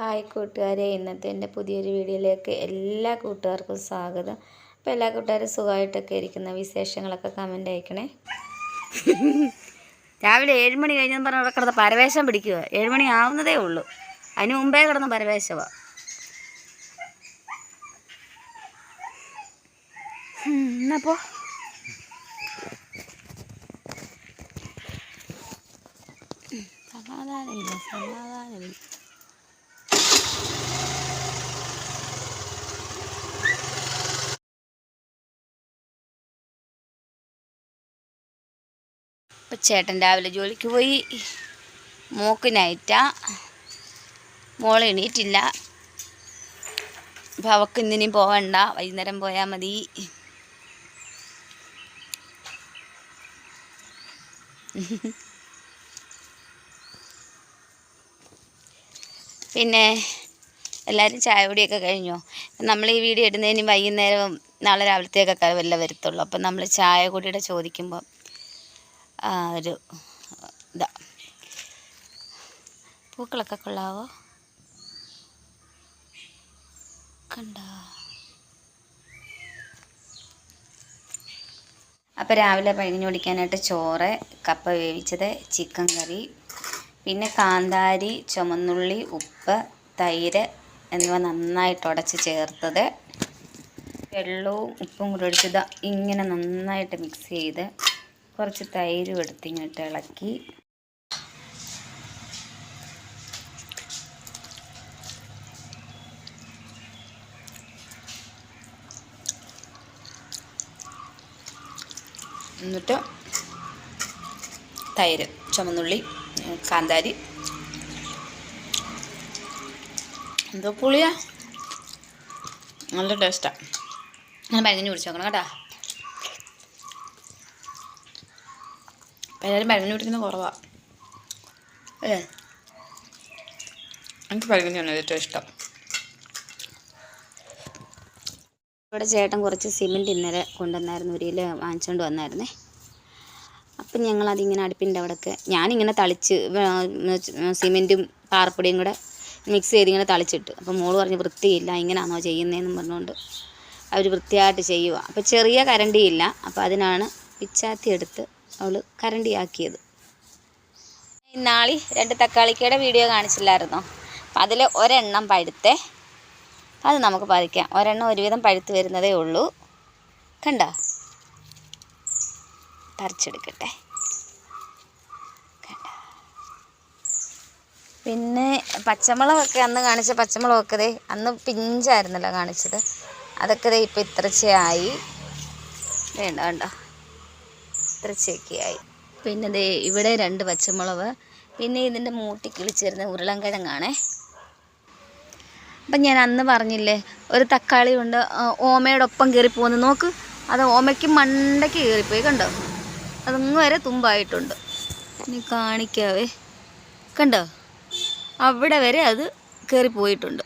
Hi കൂട്ടുകാരെ ഇന്നത്തെ എന്റെ പുതിയൊരു വീഡിയോയിലേക്ക് എല്ലാ കൂട്ടുകാർക്കും സ്വാഗതം. അപ്പോൾ എല്ലാ കൂട്ടുകാരും സുഖമായിട്ടൊക്കെ ഇരിക്കുന്ന വിശേഷങ്ങളൊക്കെ കമന്റ് അയക്കണേ. രാവിലെ ഏഴ് മണി കഴിഞ്ഞെന്ന് പറഞ്ഞാൽ അവിടെ കിടന്ന് പരവേശം പിടിക്കുക. ഏഴ് മണി ആവുന്നതേ ഉള്ളൂ. അതിന് മുമ്പേ കിടന്ന് പരവേശമാ എന്നപ്പോ സമാധാനമില്ല സമാധാനമില്ല ഇപ്പം ചേട്ടൻ രാവിലെ ജോലിക്ക് പോയി. മോക്ക് നൈറ്റാ മോൾ എണീറ്റില്ല. അപ്പം അവൾക്ക് ഇന്നിനി പോവണ്ട. വൈകുന്നേരം പോയാൽ മതി. പിന്നെ എല്ലാവരും ചായ കുടിയൊക്കെ കഴിഞ്ഞോ? നമ്മൾ ഈ വീഡിയോ ഇടുന്നതിന് വൈകുന്നേരവും നാളെ രാവിലത്തേക്കൊക്കെ വല്ല വരത്തുള്ളൂ. അപ്പം നമ്മൾ ചായ കുടിയുടെ ചോദിക്കുമ്പോൾ ഒരു ഇതാ പൂക്കളൊക്കെ കൊള്ളാവോ? കണ്ട? അപ്പോൾ രാവിലെ പഴിഞ്ഞു കുടിക്കാനായിട്ട് ചോറ് കപ്പ വേവിച്ചത് ചിക്കൻ കറി പിന്നെ കാന്താരി ചുമന്നുള്ളി ഉപ്പ് തൈര് എന്നിവ നന്നായിട്ട് ഉടച്ച് ചേർത്തത്. വെള്ളവും ഉപ്പും കൂടി ഒഴിച്ചത് ഇങ്ങനെ നന്നായിട്ട് മിക്സ് ചെയ്ത് കുറച്ച് തൈരും എടുത്ത് ഇങ്ങോട്ട് ഇളക്കി. എന്നിട്ട് തൈര് ചുമന്നുള്ളി കാന്താരി. എന്തോ പുളിയാ. നല്ല ടേസ്റ്റാണ് ഞാൻ ബാങ്കിന് കുടിച്ച് നോക്കണം കേട്ടോ. എല്ലാവരും മരുന്നിന് പിടിക്കുന്നത് കുറവാണ് അല്ലേ എനിക്ക് മരുന്നിനാണ് ഏറ്റവും ഇഷ്ടം. ഇവിടെ ചേട്ടൻ കുറച്ച് സിമെന്റ് ഇന്നലെ കൊണ്ടുവന്നായിരുന്നു ഒരു കിലോ വാങ്ങിച്ചുകൊണ്ട് വന്നായിരുന്നേ. അപ്പം ഞങ്ങളതിങ്ങനെ അടുപ്പിന്റെ അവിടെയൊക്കെ ഞാനിങ്ങനെ തളിച്ച് സിമെന്റും പാറപ്പൊടിയും കൂടെ മിക്സ് ചെയ്ത് ഇങ്ങനെ തളിച്ചിട്ട്. അപ്പം മോൾ പറഞ്ഞ് വൃത്തിയില്ല ഇങ്ങനെയാണോ ചെയ്യുന്നതെന്നും പറഞ്ഞുകൊണ്ട് അവർ വൃത്തിയായിട്ട് ചെയ്യുക അപ്പോൾ ചെറിയ കരണ്ടിയില്ല അപ്പോൾ അതിനാണ് പിച്ചാത്തി എടുത്ത് അവൾ കരണ്ടിയാക്കിയത്. ഇന്നാളി രണ്ട് തക്കാളിക്കയുടെ വീഡിയോ കാണിച്ചില്ലായിരുന്നോ? അപ്പം അതിൽ ഒരെണ്ണം പഴുത്തേ. അത് നമുക്ക് പറിക്കാം. ഒരെണ്ണം ഒരുവിധം പഴുത്ത് വരുന്നതേ ഉള്ളൂ. കണ്ട? പറിച്ചെടുക്കട്ടെ. പിന്നെ പച്ചമുളകൊക്കെ അന്ന് കാണിച്ച പച്ചമുളകൊക്കെ ദേ അന്ന് പിഞ്ചായിരുന്നല്ലോ കാണിച്ചത്. അതൊക്കെ ദേ ഇപ്പം ഇത്രച്ചയായി വേണ്ട വേണ്ട. ഇത്രച്ചയൊക്കെ ആയി പിന്നെ ദേ ഇവിടെ രണ്ട് പച്ചമുളക് പിന്നെ ഇതിന്റെ മൂട്ടി കിളിച്ചിരുന്ന ഉരുളൻകിഴങ്ങാണേ. അപ്പം ഞാൻ അന്ന് പറഞ്ഞില്ലേ ഒരു തക്കാളി കൊണ്ട് ഓമയോടൊപ്പം ഓമയുടെ ഒപ്പം കയറി നോക്ക് അത് ഓമയ്ക്ക് മണ്ടയ്ക്ക് കയറിപ്പോയി കണ്ടോ? അതങ്ങ് വരെ തുമ്പായിട്ടുണ്ട്. ഇനി കാണിക്കാവേ. കണ്ടോ? അവിടെ വരെ അത് കയറിപ്പോയിട്ടുണ്ട്?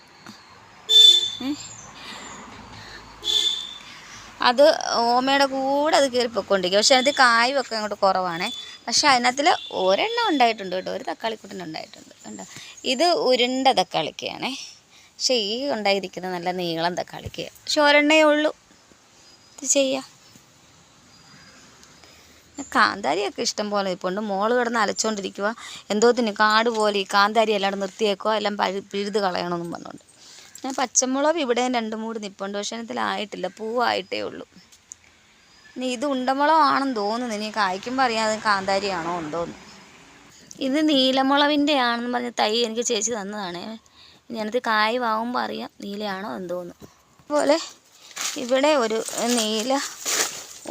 അത് ഓമയുടെ കൂടെ അത് കയറി പൊയ്ക്കൊണ്ടിരിക്കും. പക്ഷേ അത് കായും ഒക്കെ അങ്ങോട്ട് കുറവാണേ. പക്ഷേ അതിനകത്തിൽ ഒരെണ്ണം ഉണ്ടായിട്ടുണ്ട് കേട്ടോ. ഒരു തക്കാളിക്കുട്ടൻ ഉണ്ടായിട്ടുണ്ട് കണ്ടോ? ഇത് ഉരുണ്ട തക്കാളിക്കയാണേ. പക്ഷേ ഈ ഉണ്ടായിരിക്കുന്നത് നല്ല നീളം തക്കാളിക്ക് പക്ഷെ ഒരെണ്ണേ ഉള്ളൂ. ഇത് ചെയ്യാം. കാന്താരിയൊക്കെ ഇഷ്ടം പോലെ ഇപ്പോണ്ട് മോൾ കിടന്ന് അലച്ചുകൊണ്ടിരിക്കുക എന്തോത്തിന് കാട് പോലെ ഈ കാന്താരി എല്ലാം നിർത്തിയേക്കോ എല്ലാം പഴു പിഴുത് കളയണമെന്നും പറഞ്ഞുകൊണ്ട്. ഞാൻ പച്ചമുളക് ഇവിടെ രണ്ട് മൂട് നിപ്പുണ്ട്. പക്ഷേ ഇതിലായിട്ടില്ല പൂവായിട്ടേ ഉള്ളൂ. ഇനി ഇത് ഉണ്ടമുളകാണെന്ന് തോന്നുന്നു. ഇനി കായ്ക്കുമ്പോൾ അറിയാം അത് കാന്താരിയാണോ ഉണ്ടോന്ന് ഇത് നീലമുളവിന്റെ ആണെന്ന് പറഞ്ഞ തൈ എനിക്ക് ചേച്ചി തന്നതാണ്. ഞാനത് കായ് വാങ്ങുമ്പോൾ അറിയാം നീലയാണോ എന്തോന്ന് അതുപോലെ ഇവിടെ ഒരു നീല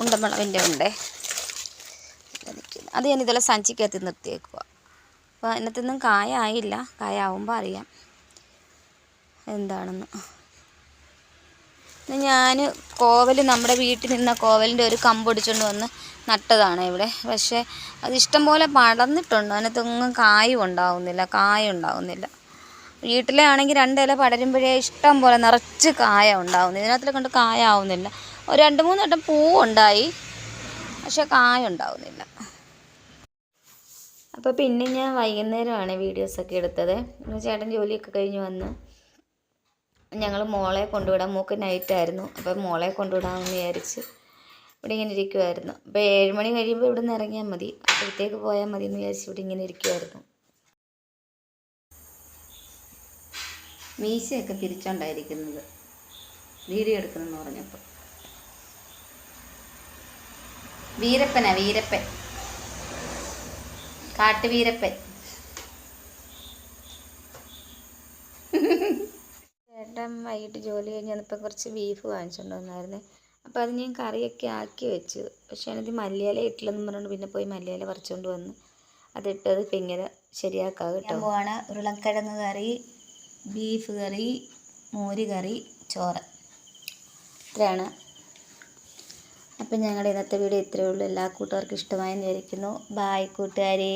ഉണ്ടമുളവിന്റെ ഉണ്ടേ. അത് ഞാൻ ഇതുപോലെ സഞ്ചിക്കകത്ത് നിർത്തിയേക്കുക അപ്പോൾ അതിനകത്തൊന്നും കായ ആയില്ല കായ ആവുമ്പോൾ അറിയാം. എന്താണെന്ന്. ഞാൻ കോവൽ നമ്മുടെ വീട്ടിൽ നിന്ന കോവലിന്റെ ഒരു കമ്പ് ഒടിച്ചുകൊണ്ട് വന്ന് നട്ടതാണ് ഇവിടെ. പക്ഷേ അത് പോലെ പടർന്നിട്ടുണ്ട്. അതിനകത്തൊന്നും കായും ഉണ്ടാവുന്നില്ല കായ ഉണ്ടാവുന്നില്ല. വീട്ടിലെ ആണെങ്കിൽ രണ്ടില പടരുമ്പോഴേ ഇഷ്ടം പോലെ നിറച്ച് കായ ഉണ്ടാവുന്നു. ഇതിനകത്തിൽ കൊണ്ട് കായ ആവുന്നില്ല. ഒരു രണ്ട് മൂന്ന് വട്ടം ഉണ്ടായി പക്ഷേ കായ ഉണ്ടാവുന്നില്ല. അപ്പോൾ പിന്നെ ഞാൻ വൈകുന്നേരമാണ് വീഡിയോസൊക്കെ എടുത്തത്. ചേട്ടൻ ജോലിയൊക്കെ കഴിഞ്ഞ് വന്ന് ഞങ്ങൾ മോളെ കൊണ്ടുവിടാൻ മോക്ക് നൈറ്റായിരുന്നു അപ്പോൾ മോളെ കൊണ്ടുവിടാമെന്ന് വിചാരിച്ച് ഇവിടെ ഇങ്ങനെ ഇരിക്കുമായിരുന്നു അപ്പോൾ ഏഴ് മണി കഴിയുമ്പോൾ ഇവിടെ നിന്ന് ഇറങ്ങിയാൽ മതി. അപ്പോഴത്തേക്ക് പോയാൽ മതി എന്ന് വിചാരിച്ച് ഇവിടെ ഇങ്ങനെ ഇരിക്കുമായിരുന്നു മീശയൊക്കെ തിരിച്ചോണ്ടായിരിക്കുന്നത്. വീഡിയോ എടുക്കുന്നെന്ന് പറഞ്ഞപ്പോൾ വീരപ്പനാ വീരപ്പൻ. കാട്ടുവീരപ്പൻ. ചേട്ടൻ വൈകിട്ട് ജോലി കഴിഞ്ഞ് വന്നപ്പോൾ കുറച്ച് ബീഫ് വാങ്ങിച്ചുകൊണ്ട് വന്നായിരുന്നു. അപ്പോൾ അത് ഞാൻ കറിയൊക്കെ ആക്കി വെച്ചു. പക്ഷേ എനിത് മല്ലിയില ഇട്ടില്ലെന്ന് പറഞ്ഞുകൊണ്ട് പിന്നെ പോയി മല്ലിയില പറിച്ചുകൊണ്ട് വന്ന്. അതിട്ടത് ഇങ്ങനെ ശരിയാക്കാം കേട്ടോ. പോവാണ്. ഉരുളക്കിഴങ്ങ് കറി ബീഫ് കറി മോര് കറി ചോറ്. ഇത്രയാണ്. അപ്പം ഞങ്ങളുടെ ഇന്നത്തെ വീഡിയോ ഇത്രയേ ഉള്ളൂ. എല്ലാ കൂട്ടുകാർക്കും ഇഷ്ടമായെന്ന് വിചാരിക്കുന്നു. ബായ് കൂട്ടുകാരേ.